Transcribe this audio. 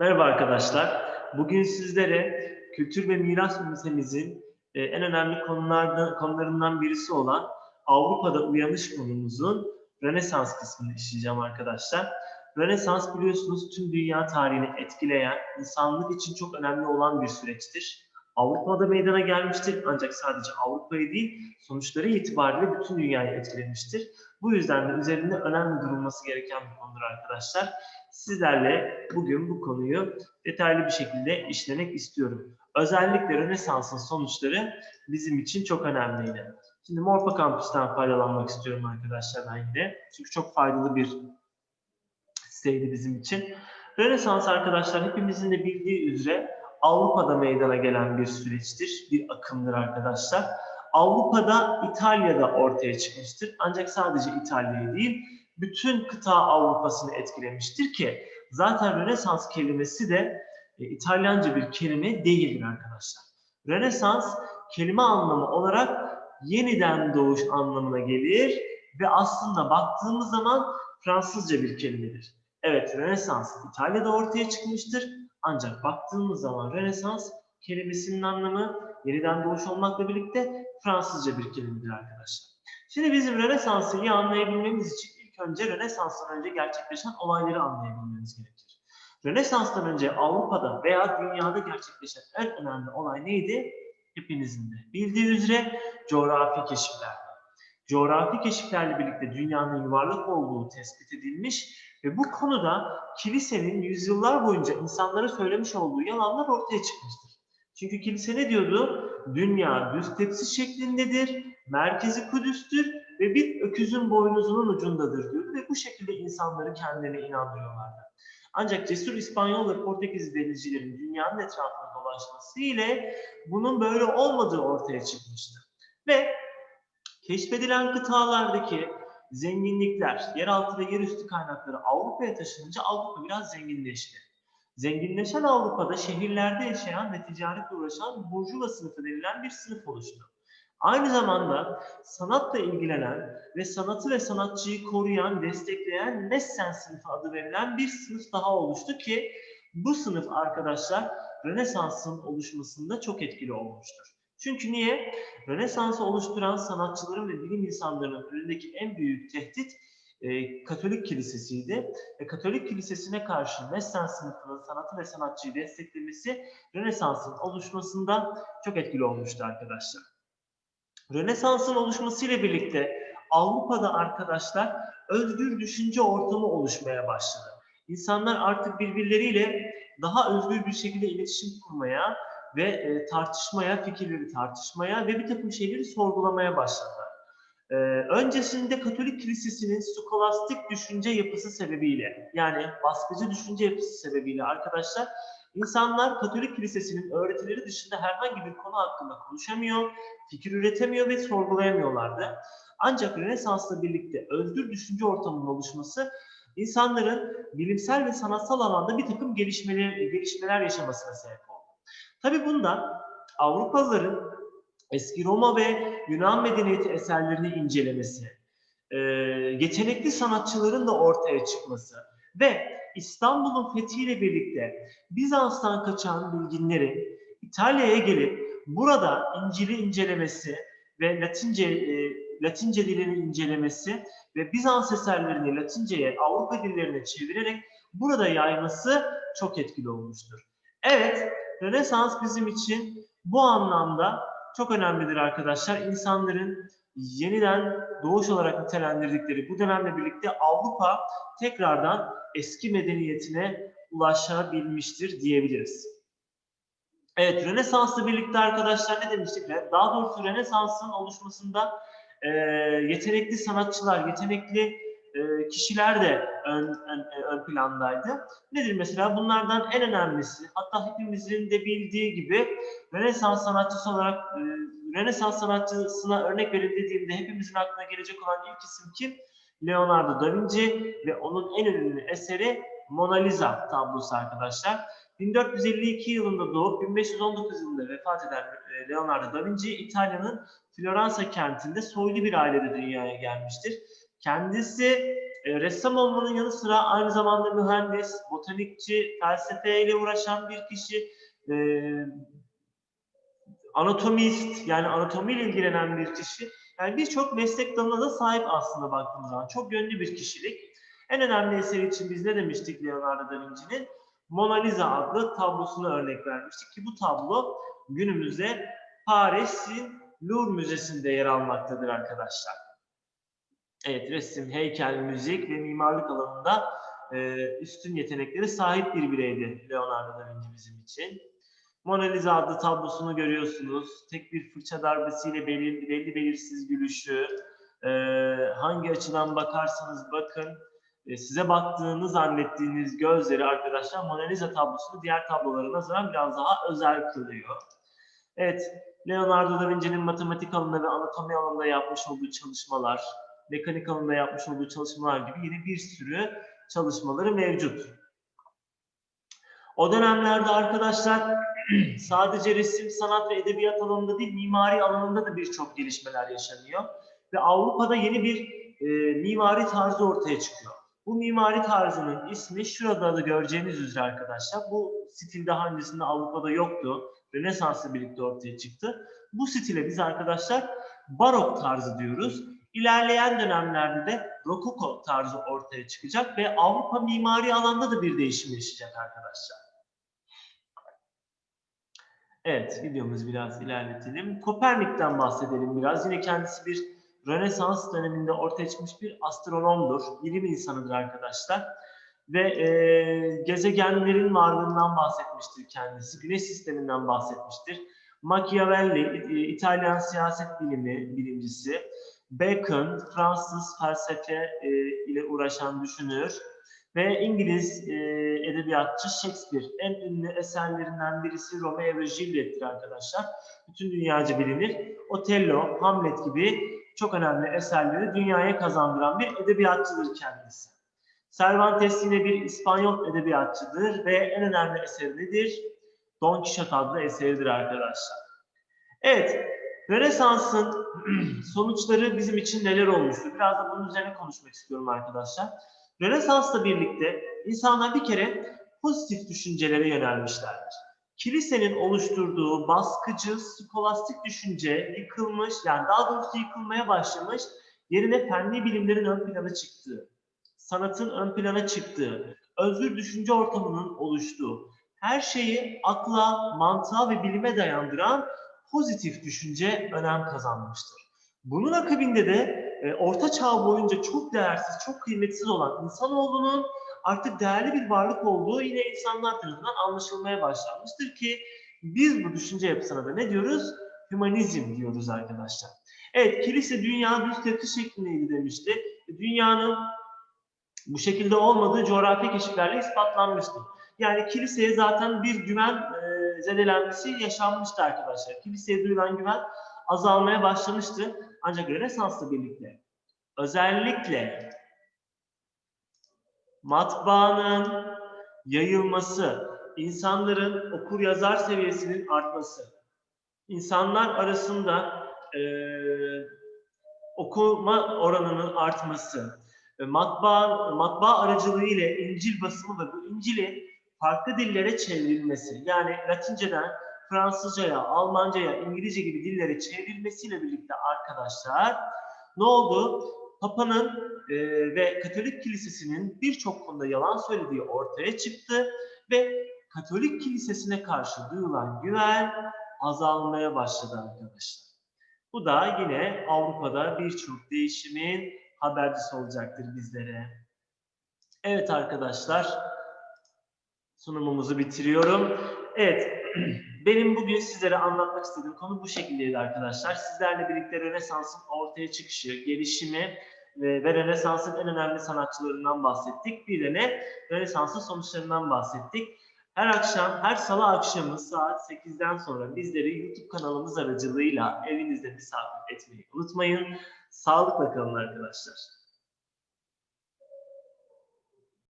Merhaba arkadaşlar. Bugün sizlere kültür ve miras müzemizin e, en önemli konulardan, konularından birisi olan Avrupa'da uyanış konumuzun Rönesans kısmını işleyeceğim arkadaşlar. Rönesans biliyorsunuz tüm dünya tarihini etkileyen, insanlık için çok önemli olan bir süreçtir. Avrupa'da meydana gelmiştir ancak sadece Avrupa'yı değil, sonuçları itibariyle bütün dünyayı etkilemiştir. Bu yüzden de üzerinde önemli durulması gereken bir konudur arkadaşlar. Sizlerle bugün bu konuyu detaylı bir şekilde işlemek istiyorum. Özellikle Rönesans'ın sonuçları bizim için çok önemliydi. Şimdi Morpa Kampüs'ten faydalanmak istiyorum arkadaşlar ben yine. Çünkü çok faydalı bir siteydi bizim için. Rönesans arkadaşlar hepimizin de bildiği üzere Avrupa'da meydana gelen bir süreçtir, bir akımdır arkadaşlar. Avrupa'da, İtalya'da ortaya çıkmıştır. Ancak sadece İtalya'yı değil, bütün kıta Avrupa'sını etkilemiştir ki zaten Rönesans kelimesi de e, İtalyanca bir kelime değildir arkadaşlar. Rönesans kelime anlamı olarak yeniden doğuş anlamına gelir ve aslında baktığımız zaman Fransızca bir kelimedir. Evet Rönesans İtalya'da ortaya çıkmıştır ancak baktığımız zaman Rönesans kelimesinin anlamı yeniden doğuş olmakla birlikte Fransızca bir kelimedir arkadaşlar. Şimdi bizim Rönesans'ı iyi anlayabilmemiz için önce Rönesans'tan önce gerçekleşen olayları anlayabilmemiz gerekir. Rönesans'tan önce Avrupa'da veya dünyada gerçekleşen en önemli olay neydi? Hepinizin de bildiği üzere coğrafi keşifler. Coğrafi keşiflerle birlikte dünyanın yuvarlak olduğu tespit edilmiş ve bu konuda kilisenin yüzyıllar boyunca insanlara söylemiş olduğu yalanlar ortaya çıkmıştır. Çünkü kilise ne diyordu? Dünya düz tepsi şeklindedir, merkezi Kudüs'tür ve bir öküzün boynuzunun ucundadır diyordu ve bu şekilde insanları kendilerine inandırıyorlardı. Ancak cesur İspanyol ve Portekiz denizcilerin dünyanın etrafında dolaşması ile bunun böyle olmadığı ortaya çıkmıştı. Ve keşfedilen kıtalardaki zenginlikler, yeraltı ve yerüstü kaynakları Avrupa'ya taşınınca Avrupa biraz zenginleşti. Zenginleşen Avrupa'da şehirlerde yaşayan ve ticaretle uğraşan burjuva sınıfı denilen bir sınıf oluştu. Aynı zamanda sanatla ilgilenen ve sanatı ve sanatçıyı koruyan, destekleyen Messen sınıfı adı verilen bir sınıf daha oluştu ki bu sınıf arkadaşlar Rönesans'ın oluşmasında çok etkili olmuştur. Çünkü niye? Rönesans'ı oluşturan sanatçıların ve bilim insanlarının önündeki en büyük tehdit e, Katolik kilisesiydi. E, Katolik kilisesine karşı Messen sınıfının sanatı ve sanatçıyı desteklemesi Rönesans'ın oluşmasında çok etkili olmuştu arkadaşlar. Rönesans'ın oluşmasıyla birlikte Avrupa'da arkadaşlar özgür düşünce ortamı oluşmaya başladı. İnsanlar artık birbirleriyle daha özgür bir şekilde iletişim kurmaya ve e, tartışmaya, fikirleri tartışmaya ve bir takım şeyleri sorgulamaya başladılar. Ee, öncesinde Katolik Kilisesi'nin skolastik düşünce yapısı sebebiyle yani baskıcı düşünce yapısı sebebiyle arkadaşlar insanlar Katolik Kilisesi'nin öğretileri dışında herhangi bir konu hakkında konuşamıyor, fikir üretemiyor ve sorgulayamıyorlardı. Ancak Rönesans'la birlikte özgür düşünce ortamının oluşması insanların bilimsel ve sanatsal alanda bir takım gelişmeler, gelişmeler yaşamasına sebep oldu. Tabi bunda Avrupalıların eski Roma ve Yunan medeniyeti eserlerini incelemesi, yetenekli sanatçıların da ortaya çıkması ve İstanbul'un fethiyle birlikte Bizans'tan kaçan bilginlerin İtalya'ya gelip burada İncil'i incelemesi ve Latince e, Latince dilini incelemesi ve Bizans eserlerini Latince'ye, Avrupa dillerine çevirerek burada yayması çok etkili olmuştur. Evet, Rönesans bizim için bu anlamda çok önemlidir arkadaşlar. İnsanların yeniden doğuş olarak nitelendirdikleri bu dönemle birlikte Avrupa tekrardan eski medeniyetine ulaşabilmiştir diyebiliriz. Evet, Rönesans'la birlikte arkadaşlar ne demiştik? Daha doğrusu Rönesans'ın oluşmasında e, yetenekli sanatçılar, yetenekli e, kişiler de ön, ön, ön plandaydı. Nedir mesela? Bunlardan en önemlisi, hatta hepimizin de bildiği gibi Rönesans sanatçısı olarak e, Rönesans sanatçısına örnek verildiğinde hepimizin aklına gelecek olan ilk isim kim? Leonardo da Vinci ve onun en önemli eseri Mona Lisa tablosu arkadaşlar. 1452 yılında doğup 1519 yılında vefat eden e, Leonardo da Vinci İtalya'nın Floransa kentinde soylu bir ailede dünyaya gelmiştir. Kendisi e, ressam olmanın yanı sıra aynı zamanda mühendis, botanikçi, felsefeyle uğraşan bir kişi, e, anatomist yani anatomiyle ilgilenen bir kişi. Yani birçok meslek dalına da sahip aslında baktığımız zaman. Çok yönlü bir kişilik. En önemli eseri için biz ne demiştik Leonardo da Vinci'nin? Mona Lisa adlı tablosunu örnek vermiştik ki bu tablo günümüzde Paris'in Louvre Müzesi'nde yer almaktadır arkadaşlar. Evet, resim, heykel, müzik ve mimarlık alanında e, üstün yeteneklere sahip bir bireydi Leonardo da Vinci bizim için. Mona Lisa adlı tablosunu görüyorsunuz. Tek bir fırça darbesiyle belli, belli belirsiz gülüşü. E, hangi açıdan bakarsanız bakın, e, size baktığını zannettiğiniz gözleri arkadaşlar Mona Lisa tablosunu diğer tablolara nazaran biraz daha özel kılıyor. Evet, Leonardo da Vinci'nin matematik alanında ve anatomi alanında yapmış olduğu çalışmalar, mekanik alanında yapmış olduğu çalışmalar gibi yine bir sürü çalışmaları mevcut. O dönemlerde arkadaşlar sadece resim, sanat ve edebiyat alanında değil, mimari alanında da birçok gelişmeler yaşanıyor. Ve Avrupa'da yeni bir e, mimari tarzı ortaya çıkıyor. Bu mimari tarzının ismi şurada da göreceğiniz üzere arkadaşlar. Bu stil daha öncesinde Avrupa'da yoktu. Rönesans'la birlikte ortaya çıktı. Bu stile biz arkadaşlar barok tarzı diyoruz. İlerleyen dönemlerde de rokoko tarzı ortaya çıkacak ve Avrupa mimari alanda da bir değişim yaşayacak arkadaşlar. Evet, videomuzu biraz ilerletelim. Kopernik'ten bahsedelim biraz. Yine kendisi bir Rönesans döneminde ortaya çıkmış bir astronomdur, bilim insanıdır arkadaşlar. Ve e, gezegenlerin varlığından bahsetmiştir kendisi, güneş sisteminden bahsetmiştir. Machiavelli, e, İtalyan siyaset bilimi bilimcisi. Bacon, Fransız felsefe e, ile uğraşan düşünür. Ve İngiliz e, edebiyatçı Shakespeare. En ünlü eserlerinden birisi Romeo ve Juliet'tir arkadaşlar. Bütün dünyaca bilinir. Otello, Hamlet gibi çok önemli eserleri dünyaya kazandıran bir edebiyatçıdır kendisi. Cervantes yine bir İspanyol edebiyatçıdır ve en önemli eseri nedir? Don Quixote adlı eseridir arkadaşlar. Evet, Rönesans'ın sonuçları bizim için neler olmuştu? Biraz da bunun üzerine konuşmak istiyorum arkadaşlar. Rönesans'la birlikte insanlar bir kere pozitif düşüncelere yönelmişlerdir. Kilisenin oluşturduğu baskıcı, skolastik düşünce yıkılmış, yani daha doğrusu yıkılmaya başlamış, yerine fenli bilimlerin ön plana çıktığı, sanatın ön plana çıktığı, özgür düşünce ortamının oluştuğu, her şeyi akla, mantığa ve bilime dayandıran pozitif düşünce önem kazanmıştır. Bunun akabinde de e, Orta Çağ boyunca çok değersiz, çok kıymetsiz olan insanoğlunun artık değerli bir varlık olduğu yine insanlar tarafından anlaşılmaya başlanmıştır ki biz bu düşünce yapısına da ne diyoruz? Hümanizm diyoruz arkadaşlar. Evet, kilise dünya düz tepsi şeklindeydi demişti. Dünyanın bu şekilde olmadığı coğrafi keşiflerle ispatlanmıştı. Yani kiliseye zaten bir güven e, zedelenmesi yaşanmıştı arkadaşlar. Kiliseye duyulan güven azalmaya başlamıştı. Ancak Rönesans'la birlikte özellikle matbaanın yayılması, insanların okur yazar seviyesinin artması, insanlar arasında e, okuma oranının artması, e, matbaa, matbaa aracılığı ile İncil basımı ve bu İncil'i farklı dillere çevrilmesi, yani Latinceden Fransızcaya, Almancaya, İngilizce gibi dillere çevrilmesiyle birlikte arkadaşlar ne oldu? Papa'nın e, ve Katolik Kilisesi'nin birçok konuda yalan söylediği ortaya çıktı ve Katolik Kilisesi'ne karşı duyulan güven azalmaya başladı arkadaşlar. Bu da yine Avrupa'da birçok değişimin habercisi olacaktır bizlere. Evet arkadaşlar, sunumumuzu bitiriyorum. Evet, benim bugün sizlere anlatmak istediğim konu bu şekildeydi arkadaşlar. Sizlerle birlikte Rönesans'ın ortaya çıkışı, gelişimi ve, ve Rönesans'ın en önemli sanatçılarından bahsettik. Bir de ne? Rönesans'ın sonuçlarından bahsettik. Her akşam, her salı akşamı saat 8'den sonra bizleri YouTube kanalımız aracılığıyla evinizde misafir etmeyi unutmayın. Sağlıkla kalın arkadaşlar.